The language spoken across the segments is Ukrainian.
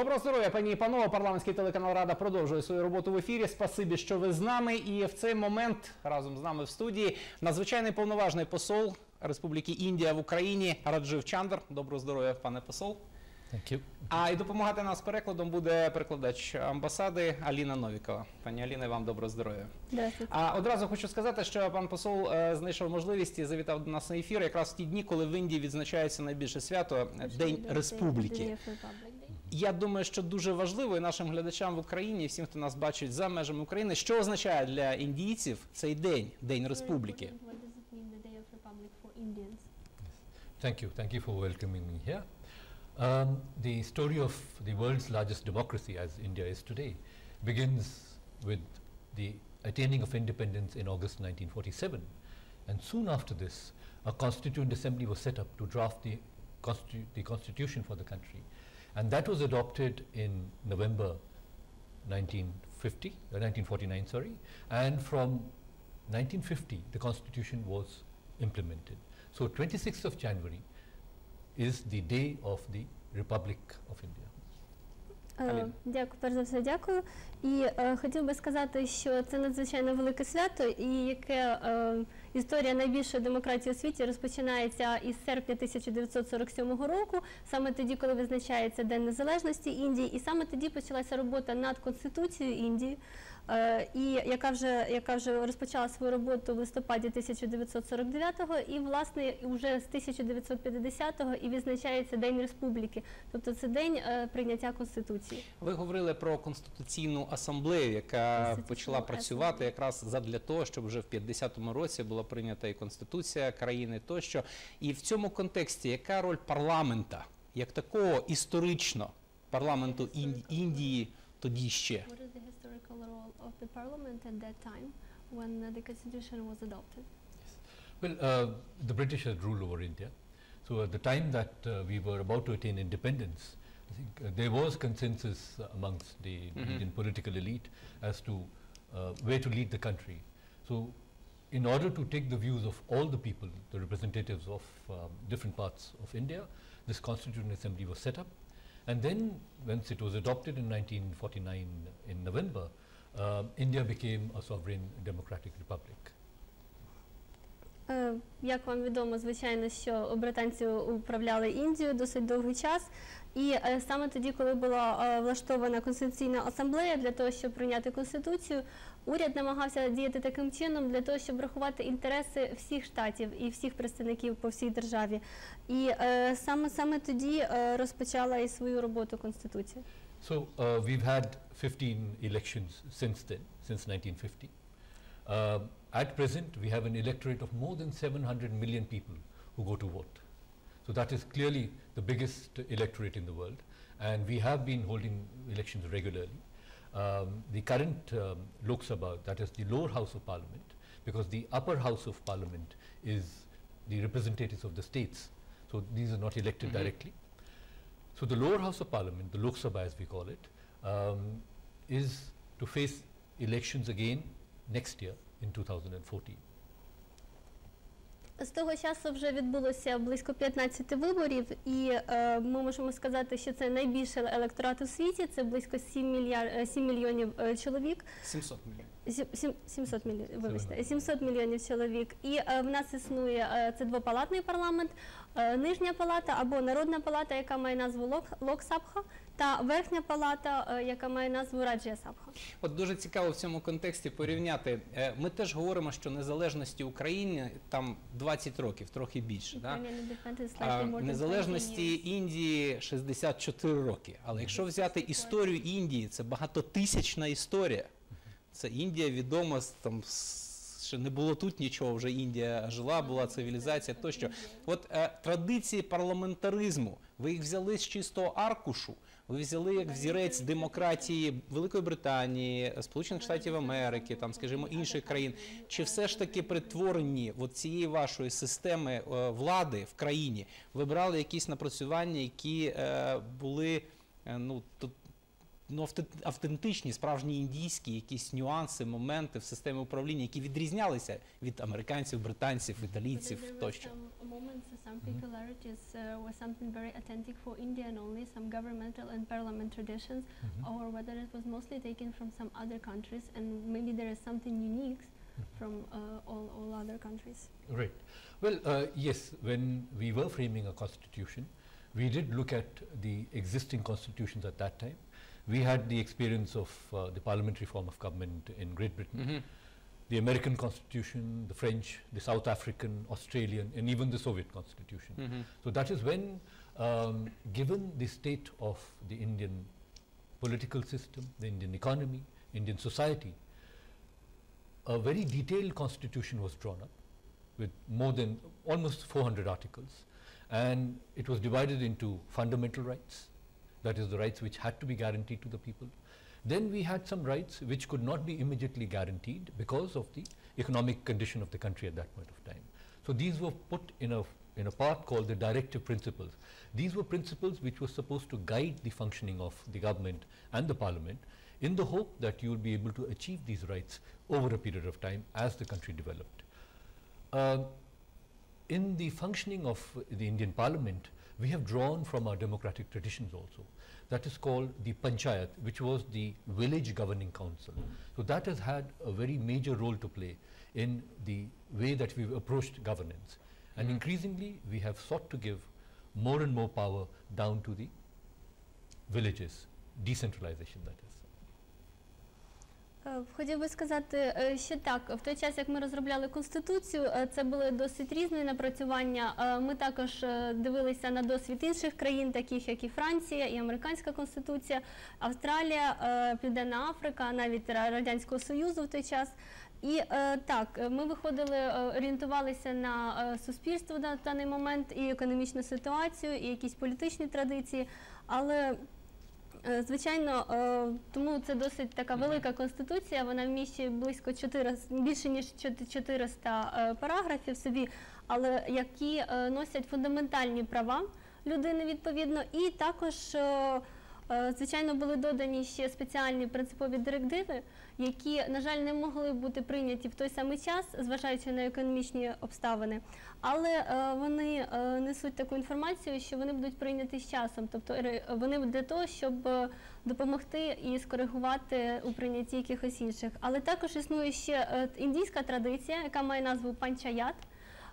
Доброго здоров'я, пані і панове. Парламентський телеканал Рада продовжує свою роботу в ефірі. Спасибі, що ви з нами. І в цей момент разом з нами в студії надзвичайний повноважний посол Республіки Індія в Україні Раджив Чандр. Доброго здоров'я, пане посол. You. А і допомагати нас з перекладом буде перекладач амбасади Аліна Новікова. Пані Аліна, вам доброго здоров'я. А одразу хочу сказати, що пан посол е, знайшов можливість і завітав до нас на ефір якраз в ті дні, коли в Індії відзначається найбільше свято е, День Республіки. Я думаю, що дуже важливо і нашим глядачам в Україні, і всім, хто нас бачить за межами України, що означає для індійців цей день, День Республіки. Thank you. Thank you for welcoming me here. Um, the story of the world's largest democracy, as India is today, begins with the attaining of independence in August 1947. And soon after this, a constituent assembly was set up to draft the, constitu- the constitution for the country. And that was adopted in November 1950, uh, 1949, sorry. And from 1950, the constitution was implemented. So 26th of January is the day of the Republic of India. Е, Аліна. Дякую, перш за все, дякую. І е, хотів би сказати, що це надзвичайно велике свято, і яке е, історія найбільшої демократії у світі розпочинається із серпня 1947 року, саме тоді, коли визначається День Незалежності Індії, і саме тоді почалася робота над Конституцією Індії. Е, І яка вже яка вже розпочала свою роботу в листопаді 1949-го, і власне вже з 1950-го і відзначається День Республіки, тобто це день е, прийняття конституції. Ви говорили про конституційну асамблею, яка почала працювати асамблею. якраз задля того, щоб вже в 50-му році була прийнята і конституція країни тощо. І в цьому контексті яка роль парламента як такого історично парламенту Ін- Індії тоді ще? Of the parliament at that time when uh, the constitution was adopted? Yes. Well, uh, the British had ruled over India. So at the time that uh, we were about to attain independence, I think uh, there was consensus amongst the Mhm. Indian political elite as to uh, where to lead the country. So in order to take the views of all the people, the representatives of um, different parts of India, this Constituent Assembly was set up. And then, once it was adopted in 1949 in November, um, India became a sovereign democratic republic. Е, Як вам відомо, звичайно, що британці управляли Індією досить довгий час, і е, саме тоді, коли була е, влаштована конституційна асамблея для того, щоб прийняти конституцію, уряд намагався діяти таким чином для того, щоб врахувати інтереси всіх штатів і всіх представників по всій державі. І саме саме тоді розпочала і свою роботу конституція. So uh, we've had 15 elections since then, since 1950. Um, at present, we have an electorate of more than 700 million people who go to vote. So that is clearly the biggest electorate in the world, and we have been holding elections regularly. Um, the current um, Lok Sabha, that is the lower house of parliament, because the upper house of parliament is the representatives of the states. So these are not elected Mhm. directly. So the lower house of parliament, the Lok Sabha as we call it, um, is to face elections again next year in 2014. З того часу вже відбулося близько 15 виборів, і е, ми можемо сказати, що це найбільший електорат у світі. Це близько 7, мільяр, 7 мільйонів е, чоловік. 700 мільйонів. Сім- сім- 700 мільйонів, вибачте, Сімсот. 700 мільйонів чоловік. І е, в нас існує е, це двопалатний парламент, е, нижня палата або народна палата, яка має назву Лок, Локсабха, та верхня палата, е, яка має назву Раджія Сабха. От дуже цікаво в цьому контексті порівняти. Е, Ми теж говоримо, що незалежності України там 20 років, трохи більше. Да? А slightly more than 20 незалежності. Індії 64 роки. Але якщо взяти історію Індії, це багатотисячна історія. Це Індія відома там. Ще не було тут нічого, вже Індія жила, була цивілізація тощо. От е, традиції парламентаризму, ви їх взяли з чистого аркушу, ви взяли як взірець демократії Великої Британії, Сполучених Штатів Америки, там, скажімо, інших країн. Чи все ж таки притворені от цієї вашої системи е, влади в країні ви брали якісь напрацювання, які е, були е, ну, ну, авте- автентичні, справжні індійські якісь нюанси, моменти в системі управління, які відрізнялися від американців, британців, італійців But there were тощо. some moments, uh, some peculiarities uh, was something very authentic for India and only some governmental and parliament traditions, or whether it was mostly taken from some other countries, and maybe there is something unique from uh, all, all other countries. Right. Well, uh, yes, when we were framing a constitution, we did look at the existing constitutions at that time. we had the experience of uh, the parliamentary form of government in Great Britain, mm -hmm. the American constitution, the French, the South African, Australian, and even the Soviet constitution. Mm -hmm. So that is when, um, given the state of the Indian political system, the Indian economy, Indian society, a very detailed constitution was drawn up with more than almost 400 articles and it was divided into fundamental rights, that is, the rights which had to be guaranteed to the people. Then we had some rights which could not be immediately guaranteed because of the economic condition of the country at that point of time. So these were put in a, in a part called the directive principles. These were principles which were supposed to guide the functioning of the government and the parliament in the hope that you will be able to achieve these rights over a period of time as the country developed. Uh, in the functioning of the Indian Parliament, we have drawn from our democratic traditions also. That is called the Panchayat, which was the village governing council. So that has had a very major role to play in the way that we've approached governance. And Mhm. increasingly, we have sought to give more and more power down to the villages, decentralization that is. Е, Хотів би сказати, е, що так, в той час, як ми розробляли конституцію, е, це були досить різні напрацювання. Ми також дивилися на досвід інших країн, таких як і Франція, і Американська конституція, Австралія, Південна Африка, навіть Радянського Союзу в той час. І так, ми виходили, орієнтувалися на суспільство на даний момент, і економічну ситуацію, і якісь політичні традиції, але Звичайно, е, тому це досить така велика конституція. Вона вміщує близько 400, більше ніж 400 е, параграфів собі, але які е, носять фундаментальні права людини відповідно, і також. Е, Звичайно, були додані ще спеціальні принципові директиви, які, на жаль, не могли бути прийняті в той самий час, зважаючи на економічні обставини. Але е, вони е, несуть таку інформацію, що вони будуть прийняті з часом. Тобто вони для того, щоб допомогти і скоригувати у прийнятті якихось інших. Але також існує ще індійська традиція, яка має назву панчаят.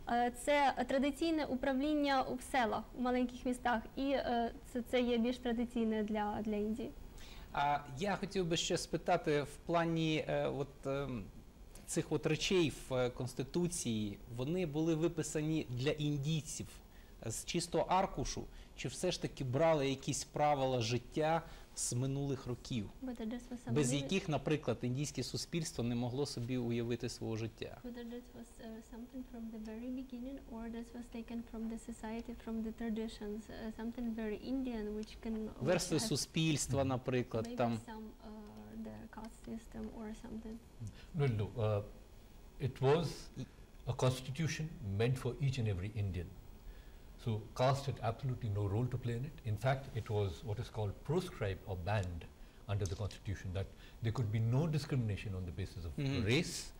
Е, Це традиційне управління в селах, у маленьких містах, і е, це, це є більш традиційне для, для Індії. А я хотів би ще спитати в плані е, от, ем, цих от речей в Конституції, вони були виписані для індійців з чистого аркушу, чи все ж таки брали якісь правила життя з минулих років, без яких, наприклад, індійське суспільство не могло собі уявити свого життя? Uh, uh, Верстви суспільства, наприклад, там. uh. No, no. Uh, it was a constitution meant for each and every Indian. So caste had absolutely no role to play in it. In fact, it was what is called proscribed or banned under the constitution that there could be no discrimination on the basis of Mhm. race,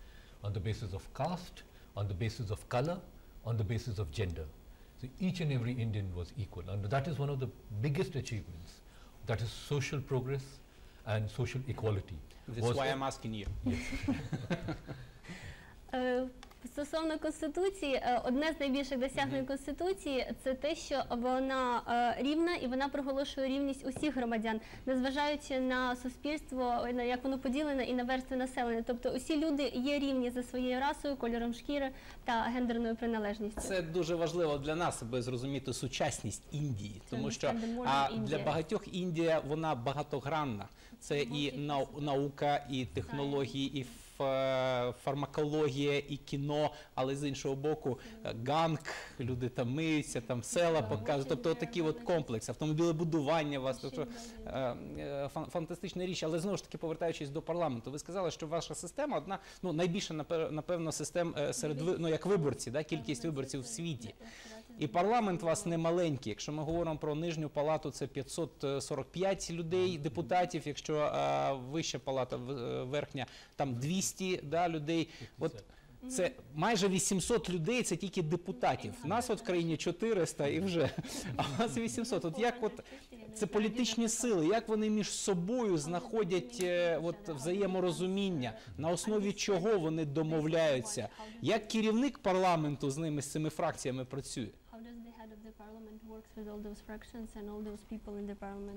on the basis of caste, on the basis of color, on the basis of gender. So each and every Indian was equal. And that is one of the biggest achievements. That is social progress and social equality. That's why I'm asking you. Е, Стосовно конституції, е, одне з найбільших досягнень конституції це те, що вона е, рівна і вона проголошує рівність усіх громадян, незважаючи на суспільство, на як воно поділене і на верстви населення. Тобто усі люди є рівні за своєю расою, кольором шкіри та гендерною приналежністю. Це дуже важливо для нас, аби зрозуміти сучасність Індії, тому що а, для багатьох Індія вона багатогранна. Це і наука, і технології, і фармакологія, і кіно, але з іншого боку, е, ганг, люди там миються, там села показують. Тобто такий от комплекс, автомобілебудування у вас. Тобто, е, е, фан- фантастична річ, але знову ж таки повертаючись до парламенту, ви сказали, що ваша система одна, ну найбільша напе- напевно систем е, серед ви- ну як виборці, да, кількість виборців в світі. І парламент у вас не маленький. Якщо ми говоримо про нижню палату, це 545 людей, депутатів. Якщо вища палата, е, верхня, там 200 да, людей. От це майже 800 людей, це тільки депутатів. У нас от в країні 400 і вже, а у вас 800. От як от це політичні сили, як вони між собою знаходять е, от взаєморозуміння, на основі чого вони домовляються, як керівник парламенту з ними з цими фракціями працює.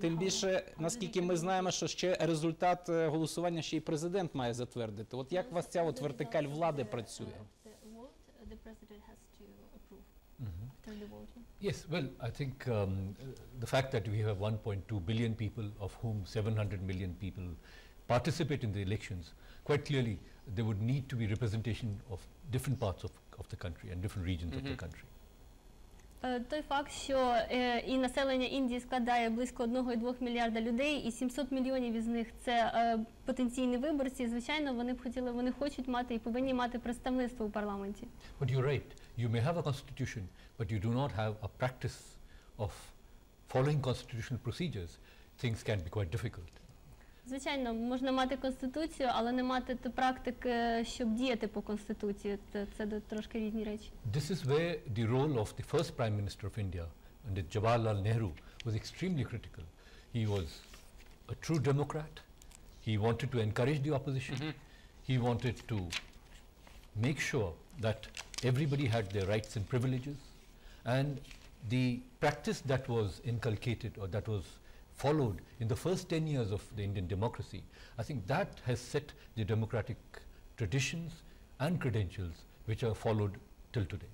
Тим How- більше, how do наскільки they ми communicate? знаємо, що ще результат е, голосування ще й президент має затвердити. От як у вас ця от вертикаль влади працює? The vote, uh, the president has to approve Mhm. after the voting. Yes, well, I think um, uh, the fact that we have 1.2 billion people, of whom 700 million people participate in the elections, quite clearly there would need to be representation of different parts of, of the country and different regions of the Mhm. country. Е, Той факт, що е, і населення Індії складає близько 1,2 мільярда людей, і 700 мільйонів із них це е, потенційні виборці. Звичайно, вони б хотіли, вони хочуть мати і повинні мати представництво у парламенті. But you're right, you may have a constitution, but you do not have a practice of following constitutional procedures. Things can be quite difficult. Звичайно, можна мати конституцію, але не мати т- практики, щоб діяти по конституції. Це, це до- трошки різні речі. This is where the role of the first Prime Minister of India, Pandit Jawaharlal Nehru, was extremely critical. He was a true Democrat. He wanted to encourage the opposition. He wanted to make sure that everybody had their rights and privileges. And the practice that was inculcated or that was followed in the first 10 years of the Indian democracy, I think that has set the democratic traditions and credentials which are followed till today.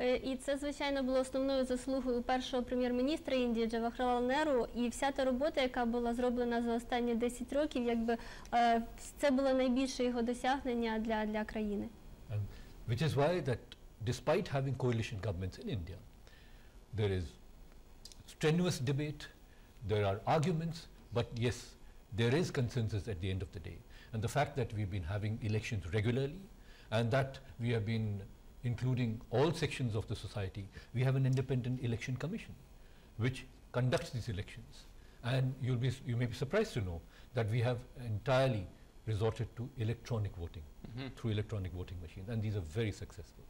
Е, І це, звичайно, було основною заслугою першого прем'єр-міністра Індії Джавахарлал Неру. І вся та робота, яка була зроблена за останні 10 років, якби е, це було найбільше його досягнення для, для країни. Um, which is why that despite having coalition governments in India, there is strenuous debate, there are arguments, but yes, there is consensus at the end of the day. And the fact that we've been having elections regularly and that we have been including all sections of the society, we have an independent election commission which conducts these elections. And you'll be, you may be surprised to know that we have entirely resorted to electronic voting mm-hmm. through electronic voting machines, and these are very successful.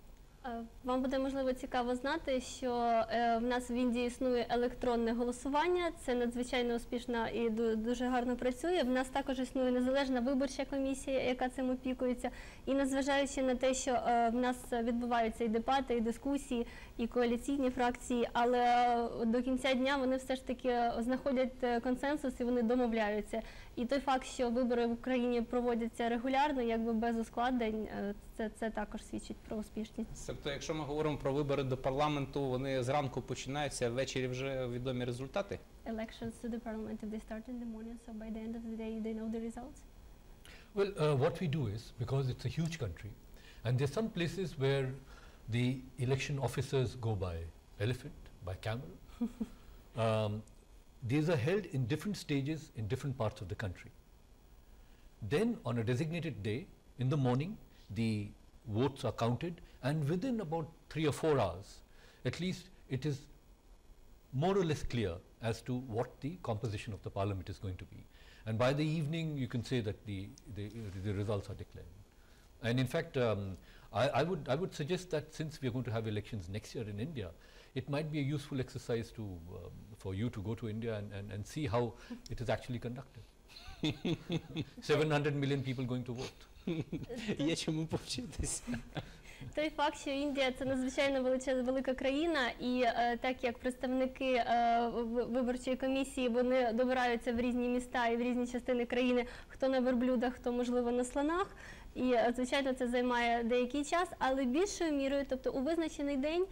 Е, Вам буде можливо цікаво знати, що е, в нас в Індії існує електронне голосування. Це надзвичайно успішно і ду- дуже гарно працює. В нас також існує незалежна виборча комісія, яка цим опікується. І незважаючи на те, що е, в нас відбуваються і дебати, і дискусії, і коаліційні фракції, але до кінця дня вони все ж таки знаходять консенсус і вони домовляються. І той факт, що вибори в Україні проводяться регулярно, якби без ускладнень, це, це також свідчить про успішність. Тобто, якщо ми говоримо про вибори до парламенту, вони зранку починаються, а ввечері вже відомі результати. elections to the parliament if they start in the morning, so by the end of the day they know the results? Well, uh, what we do is, because it's a huge country, and there's some places where the election officers go by elephant, by camel. um, these are held in different stages in different parts of the country. Then, on a designated day, in the morning, the votes are counted, and within about three or four hours, at least it is more or less clear as to what the composition of the parliament is going to be. And by the evening, you can say that the, the, the results are declared. And in fact, um, I, I, would, I would suggest that since we are going to have elections next year in India, it might be a useful exercise to, um, for you to go to India and, and, and see how it is actually conducted. 700 million people going to vote. Є чому повчитися. Той факт, що Індія це надзвичайно величезна велика країна, і е, так як представники е, виборчої комісії вони добираються в різні міста і в різні частини країни, хто на верблюдах, хто можливо на слонах. І е, звичайно це займає деякий час, але більшою мірою, тобто у визначений день.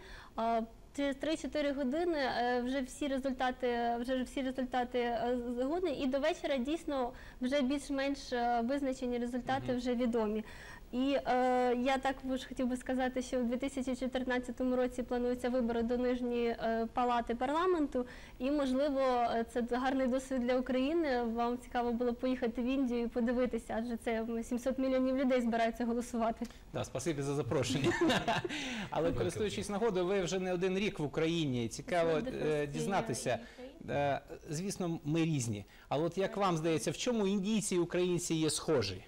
Через 3-4 години е, вже всі результати, вже всі результати е, згодні, і до вечора дійсно вже більш-менш е, визначені результати вже відомі. І е, я також хотів би сказати, що в 2014 році плануються вибори до нижньої е, палати парламенту, і можливо е, це гарний досвід для України. Вам цікаво було поїхати в Індію і подивитися, адже це 700 мільйонів людей збираються голосувати. Да, спасибі за запрошення. Але користуючись нагодою, ви вже не один рік в Україні. Цікаво е, дізнатися. Е, Звісно, ми різні. Але от як вам здається, в чому індійці і українці є схожі?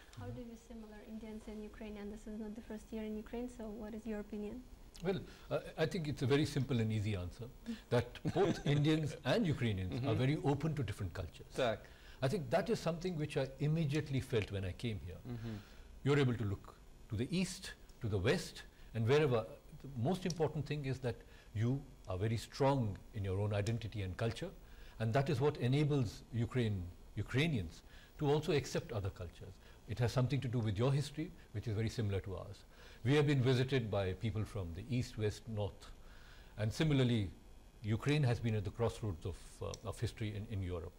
and this is not the first year in Ukraine, so what is your opinion? Well, uh, I think it's a very simple and easy answer that both Indians and Ukrainians mm -hmm. are mm-hmm. very open to different cultures. Tak. I think that is something which I immediately felt when I came here. Mm -hmm. You're able to look to the east, to the west, and wherever. The most important thing is that you are very strong in your own identity and culture, and that is what enables Ukraine, Ukrainians to also accept other cultures. It has something to do with your history, which is very similar to ours. We have been visited by people from the east, west, north, and similarly, Ukraine has been at the crossroads of, uh, of history in, in Europe.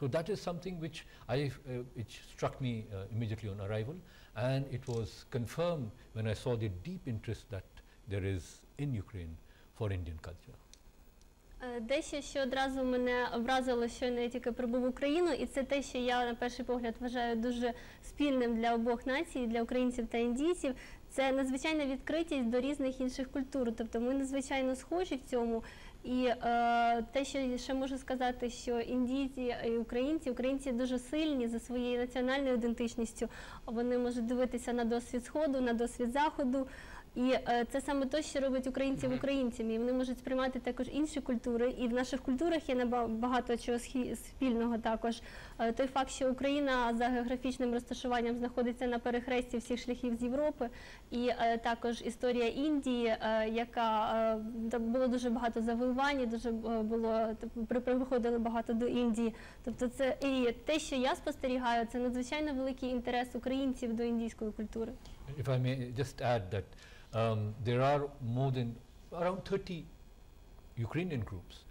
So that is something which I, uh, which struck me uh, immediately on arrival, and it was confirmed when I saw the deep interest that there is in Ukraine for Indian culture. Е, Дещо, що одразу мене вразило, що я тільки прибув в Україну, і це те, що я на перший погляд вважаю дуже спільним для обох націй, для українців та індійців. Це надзвичайна відкритість до різних інших культур. Тобто ми надзвичайно схожі в цьому. І е, те, що ще можу сказати, що індійці і українці, українці дуже сильні за своєю національною ідентичністю. Вони можуть дивитися на досвід сходу, на досвід заходу. І е, це саме те, що робить українців українцями. І вони можуть сприймати також інші культури. І в наших культурах є наба- багато чого спільного також. Е, той факт, що Україна за географічним розташуванням знаходиться на перехресті всіх шляхів з Європи, і е, також історія Індії, е, яка е, було дуже багато завоювань, дуже було приходили багато до Індії. Тобто, це і те, що я спостерігаю, це надзвичайно великий інтерес українців до індійської культури. If I may just add that um, there are more than around 30 Ukrainian groups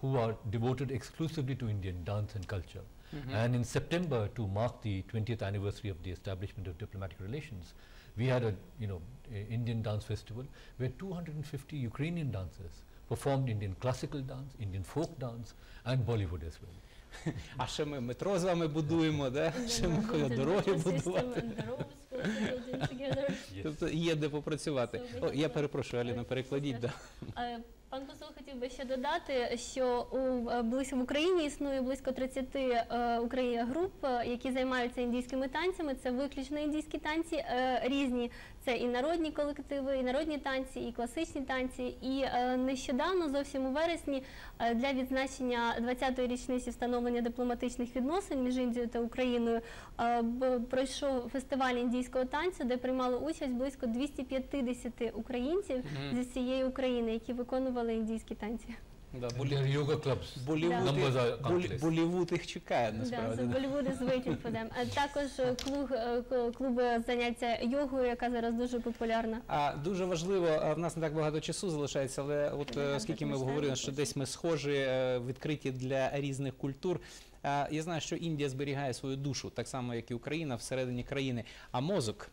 who are devoted exclusively to Indian dance and culture. And in September, to mark the 20th anniversary of the establishment of diplomatic relations, we had a you know a Indian dance festival where 250 Ukrainian dancers performed Indian classical dance, Indian folk dance, and Bollywood as well. А ще ми метро з вами будуємо, да? ще ми ходимо дороги будувати. Тобто є де попрацювати. О, я перепрошую, Аліна, перекладіть. Да. Е, Пан посол хотів би ще додати, що у е, близько в Україні існує близько 30 е, груп, які займаються індійськими танцями. Це виключно індійські танці е, різні. Це і народні колективи, і народні танці, і класичні танці. І е, нещодавно, зовсім у вересні, е, для відзначення 20-ї річниці встановлення дипломатичних відносин між Індією та Україною е, пройшов фестиваль індійського танцю, де приймало участь близько 250 українців зі всієї України, які виконували індійські танці. Да, Болі- yoga clubs. Болівуд, Numbers Болі- Болівуд їх чекає Да, насправді. да. Is waiting for them. А також е, клуб, е, клуби заняття йогою, яка зараз дуже популярна. А дуже важливо, в нас не так багато часу залишається, але от Ми е, так оскільки ми розмішаємо говорили, що десь ми схожі, е, відкриті для різних культур. а, Я знаю, що Індія зберігає свою душу, так само, як і Україна всередині країни. А мозок,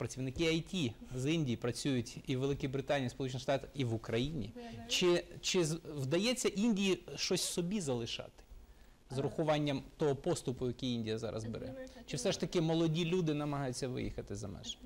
працівники IT з Індії працюють і в Великій Британії, Сполучених Штатах, і в Україні. Чи, чи вдається Індії щось собі залишати з урахуванням того поступу, який Індія зараз бере? Чи все ж таки молоді люди намагаються виїхати за межі?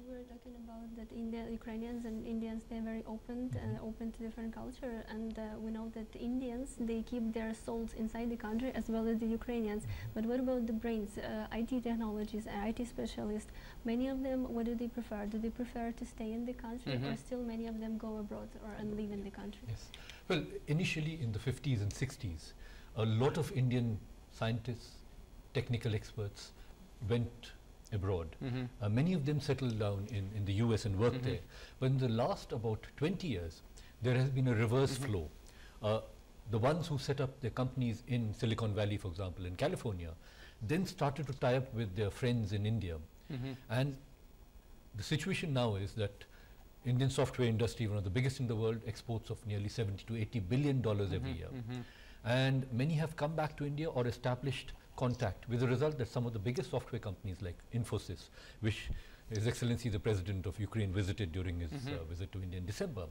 Talking about that India, Ukrainians and Indians, they're very open and open to different culture, and uh, we know that Indians they keep their souls inside the country as well as the Ukrainians. But what about the brains, uh, IT technologies, uh, IT specialists? Many of them, what do they prefer? Do they prefer to stay in the country, or Mhm. still many of them go abroad or and live in the country? Yes. Well, initially in the 50s and 60s, a lot of Indian scientists, technical experts went abroad. Mm -hmm. uh, many of them settled down in, in the US and worked mm -hmm. there. Mm-hmm. But in the last about 20 years, there has been a reverse mm-hmm. flow. Uh, the ones who set up their companies in Silicon Valley, for example, in California, then started to tie up with their friends in India. Mm-hmm. And the situation now is that Indian software industry, one of the biggest in the world, exports of nearly 70 to 80 billion dollars mm -hmm, every year. Mm -hmm. And many have come back to India or established contact with the result that some of the biggest software companies like Infosys, which His Excellency the President of Ukraine visited during his uh, visit to India in December,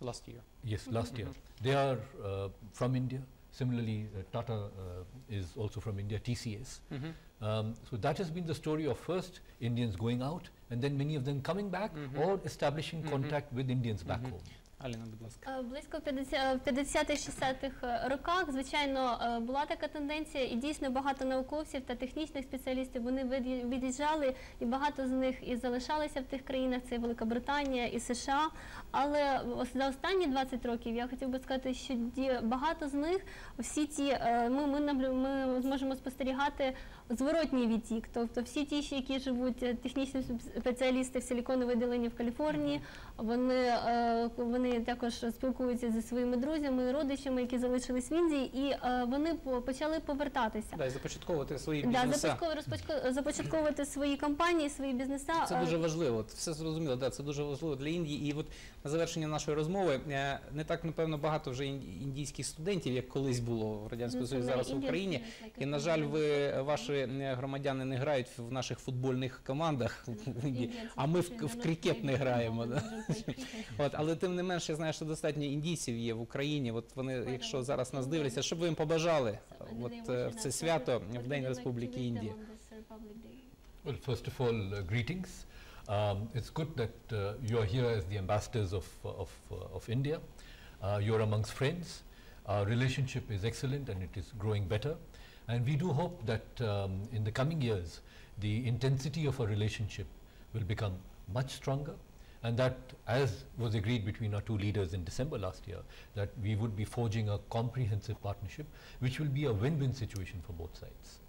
Last year. Yes, last year. They are uh, from India. Similarly, uh, Tata uh, is also from India, TCS. Um, so that has been the story of first Indians going out and then many of them coming back or establishing contact with Indians back home. Аліна, будь ласка. Е, Близько 50 в 50-60-х роках, звичайно, е, була така тенденція, і дійсно багато науковців та технічних спеціалістів вони від'ї- від'їжджали, і багато з них і залишалися в тих країнах. Це і Велика Британія і США. Але за останні 20 років я хотів би сказати, що багато з них всі е, ми, ми, ми зможемо спостерігати зворотній відтік. Тобто всі ті, які живуть е, технічні спеціалісти в Силіконовій долині в Каліфорнії, вони, е, вони також спілкуються зі своїми друзями, і родичами, які залишились в Індії, і е, вони почали повертатися. Да, і започатковувати свої Да, бізнеса. започатковувати свої компанії, свої бізнеса. Це дуже важливо. Все зрозуміло, да, це дуже важливо для Індії. І от на завершення нашої розмови не так напевно багато вже ін- індійських студентів, як колись було в радянському Ну, Союзі, зараз в Україні. І на жаль, ви ваші е, громадяни не грають в наших футбольних командах Індії, а ми в, в крикет не граємо. От, але тим не менше, я знаю, що достатньо індійців є в Україні. От вони, якщо зараз нас дивляться, що б ви їм побажали от, е, в це свято в День Республіки Day? Well, first of all, uh, greetings. Um, it's good that uh, you are here as the ambassadors of, of, uh, of India. Uh, you're amongst friends. Our relationship is excellent and it is growing better. And we do hope that um, in the coming years, the intensity of our relationship will become much stronger. And that, as was agreed between our two leaders in December last year, that we would be forging a comprehensive partnership, which will be a win-win situation for both sides.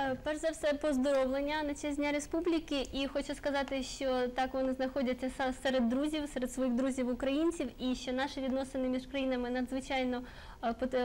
Е, Перш за все, поздоровлення на честь Дня Республіки. І хочу сказати, що так вони знаходяться са- серед друзів, серед своїх друзів українців, і що наші відносини між країнами надзвичайно е, пот-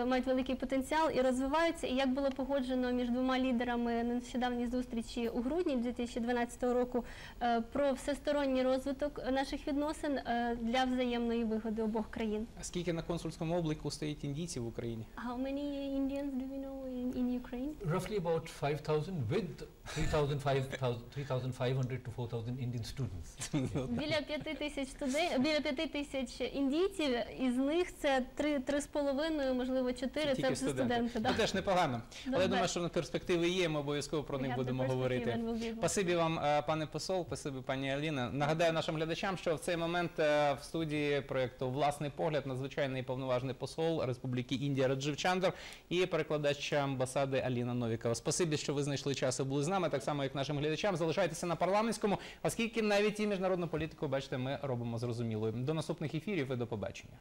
мають великий потенціал і розвиваються. І як було погоджено між двома лідерами на нещодавній зустрічі у грудні 2012 року е, про всесторонній розвиток наших відносин е, для взаємної вигоди обох країн. А скільки на консульському обліку стоїть індійців в Україні? How many Indians do we know in, in Ukraine? Roughly about 5,000 with 3,500 3,500 to 4,000 Indian students. Біля п'яти тисяч студентів, біля п'яти тисяч індійців, із них це три, три можливо, чотири. Це вже студенти. Ну теж непогано. Але я думаю, що на перспективи є, ми обов'язково про них будемо говорити. Спасибі вам, е, пане посол, спасибі пані Аліна. Нагадаю нашим глядачам, що в цей момент е, в студії проєкту Власний погляд надзвичайний повноважний посол Республіки Індія Раджив Чандр і перекладач амбасади Аліна Новікова. Спасибі, що ви знайшли час і були з нами, так само як нашим глядачам. Залишайтеся на парламентському, оскільки навіть і міжнародну політику, бачите, ми робимо зрозумілою. До наступних ефірів і до побачення.